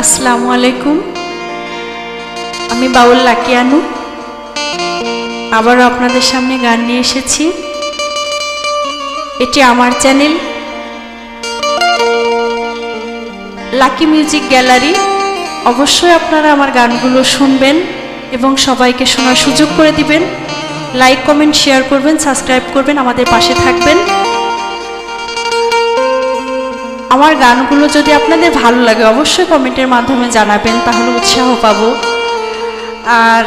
আসসালামু আলাইকুম। আমি বাউল লাকিয়ানু। আবারও আপনাদের সামনে গান নিয়ে এসেছি। এটি আমার চ্যানেল, লাকি মিউজিক গ্যালারি। অবশ্যই আপনারা আমার গানগুলো শুনবেন এবং সবাইকে শোনার সুযোগ করে দিবেন। লাইক, কমেন্ট, শেয়ার করবেন, সাবস্ক্রাইব করবেন, আমাদের পাশে থাকবেন। আমার গানগুলো যদি আপনাদের ভালো লাগে, অবশ্যই কমেন্টের মাধ্যমে জানাবেন, তাহলে উৎসাহ পাব। আর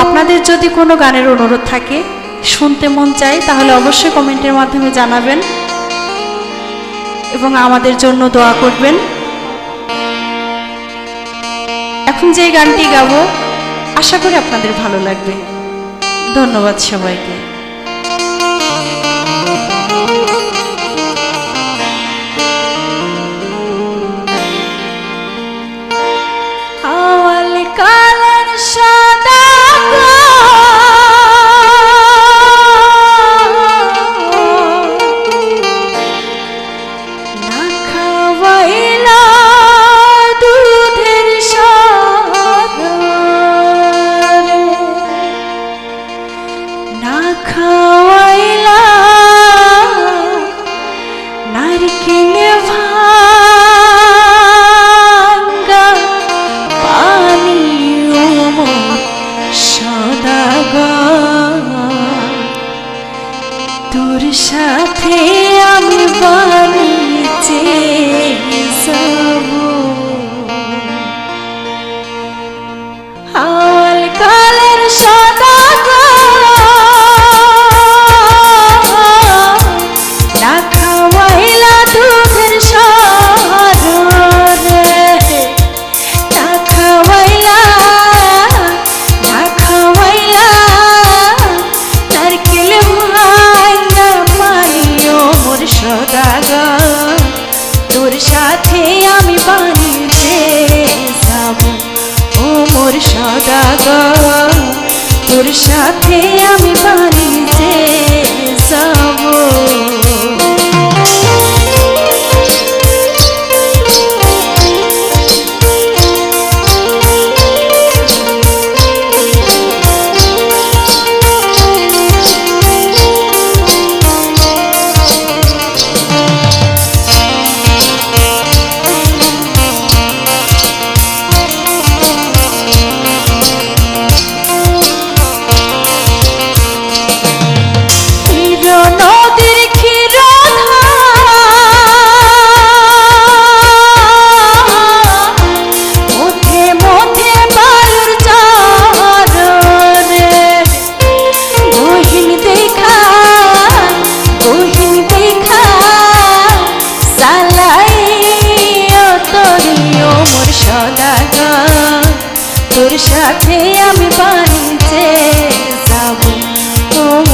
আপনাদের যদি কোনো গানের অনুরোধ থাকে, শুনতে মন চাই তাহলে অবশ্যই কমেন্টের মাধ্যমে জানাবেন এবং আমাদের জন্য দোয়া করবেন। এখন যে গানটি গাবো, আশা করি আপনাদের ভালো লাগবে। ধন্যবাদ সবাইকে। তোর সাথে আমি বানিয়েছি। রাগা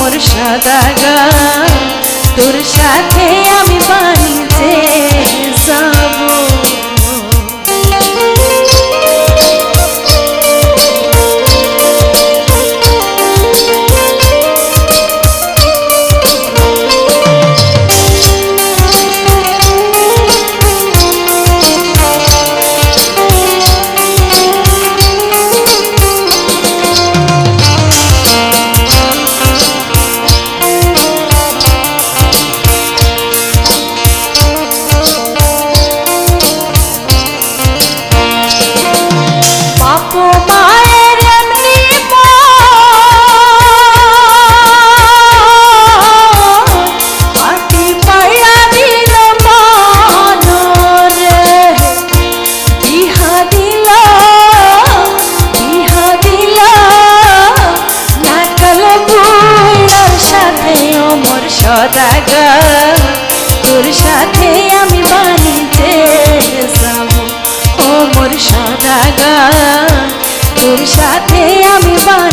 মোর সাদা গান। তোর সাথে আমি বানিয়েছি সদাগা তোর সাথে আমি বাণিজ্যে যাব। ও মোর সদাগা তোর সাথে আমি বাণিজ্য